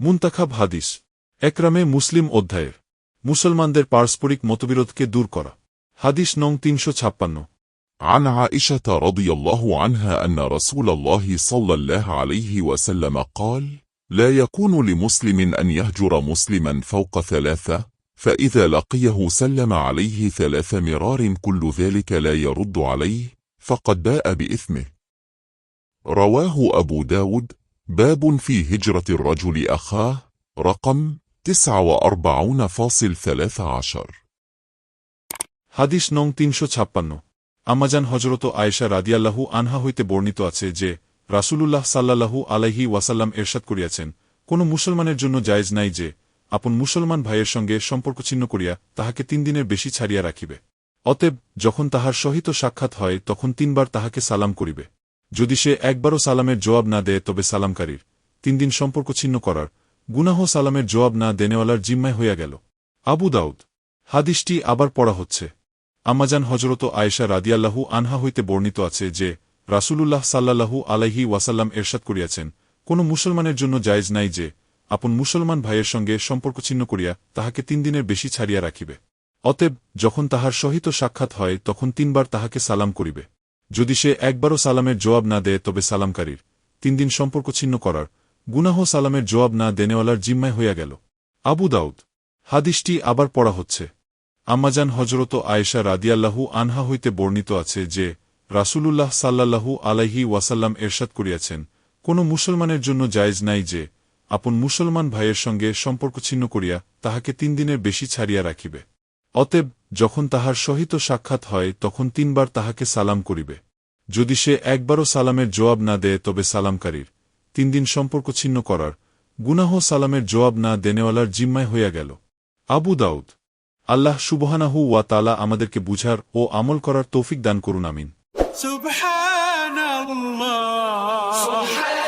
মুন্তাখাব হাদিস একরামে মুসলিম অধ্যায়ের মুসলমানদের পারস্পরিক মতবিরোধকে দূর করা হাদিস নং তিনশো ছাপ্পান্ন عن عائشة رضي الله عنها أن رسول الله صلى الله عليه وسلم قال لا يكون لمسلم أن يهجر مسلما فوق ثلاثة فإذا لقيه سلم عليه ثلاث مرار كل ذلك لا يرد عليه فقد باء بإثمه رواه أبو داود باب في هجرة الرجل أخاه رقم تسعة وأربعون فاصل ثلاث عشر হাদিস নং তিনশো ছাপ্পান্ন আমাজান হজরত আয়েশা রাদিয়াল্লাহু আনহা হইতে বর্ণিত আছে যে রাসূলুল্লাহ সাল্লাল্লাহু আলাইহি ওয়াসাল্লাম এরশাদ করিয়াছেন কোন মুসলমানের জন্য জায়েজ নাই যে আপন মুসলমান ভাইয়ের সঙ্গে সম্পর্ক ছিন্ন করিয়া তাহাকে তিন দিনের বেশি ছাড়িয়া রাখিবে অতএব যখন তাহার সহিত সাক্ষাৎ হয় তখন তিনবার তাহাকে সালাম করিবে যদি সে একবারও সালামের জবাব না দেয়, তবে সালামকারীর তিন দিন সম্পর্ক ছিন্ন করার গুনাহ সালামের জবাব না দেনেওয়ালার জিম্মায় হইয়া গেল। আবু দাউদ, হাদিসটি আবার পড়া হচ্ছে। আমাজান হজরত আয়েশা রাদিয়াল্লাহু আনহা হইতে বর্ণিত আছে যে, রাসূলুল্লাহ সাল্লাল্লাহু আলাইহি ওয়াসাল্লাম এরশাদ করিয়াছেন, কোন মুসলমানের জন্য জায়েজ নাই যে, আপন মুসলমান ভাইয়ের সঙ্গে সম্পর্ক ছিন্ন করিয়া তাহাকে তিন দিনের বেশি ছাড়িয়া রাখিবে। অতএব যখন তাহার সহিত সাক্ষাৎ হয়, তখন তিনবার তাহাকে সালাম করিবে। যদি সে একবারও সালামের জবাব না দেয়, তবে সালামকারীর তিন দিন সম্পর্ক ছিন্ন করার গুনাহ সালামের জবাব না দেনেওয়ালার জিম্মায় হইয়া গেল। আবু দাউদ, হাদিসটি আবার পড়া হচ্ছে। আম্মাজান হজরত আয়েশা রাদিয়াল্লাহু আনহা হইতে বর্ণিত আছে যে, রাসূলুল্লাহ সাল্লাল্লাহু আলাইহি ওয়াসাল্লাম এরশাদ করিয়াছেন, কোন মুসলমানের জন্য জায়েজ নাই যে, আপন মুসলমান ভাইয়ের সঙ্গে সম্পর্ক ছিন্ন করিয়া তাহাকে তিন দিনের বেশি ছাড়িয়া রাখিবে। অতএব, যখন তাহার সহিত সাক্ষাৎ হয়, তখন তিনবার তাহাকে সালাম করিবে। যদি সে একবারও সালামের জবাব না দেয়, তবে সালামকারীর। তিন দিন সম্পর্ক ছিন্ন করার। গুনাহ সালামের জবাব না দেনেওয়ালার জিম্মায় হইয়া গেল। আবু দাউদ। আল্লাহ সুবহানাহু ওয়া তালা আমাদেরকে বুঝার ও আমল করার তৌফিক দান করুন, আমিন। সুবহানাল্লাহ।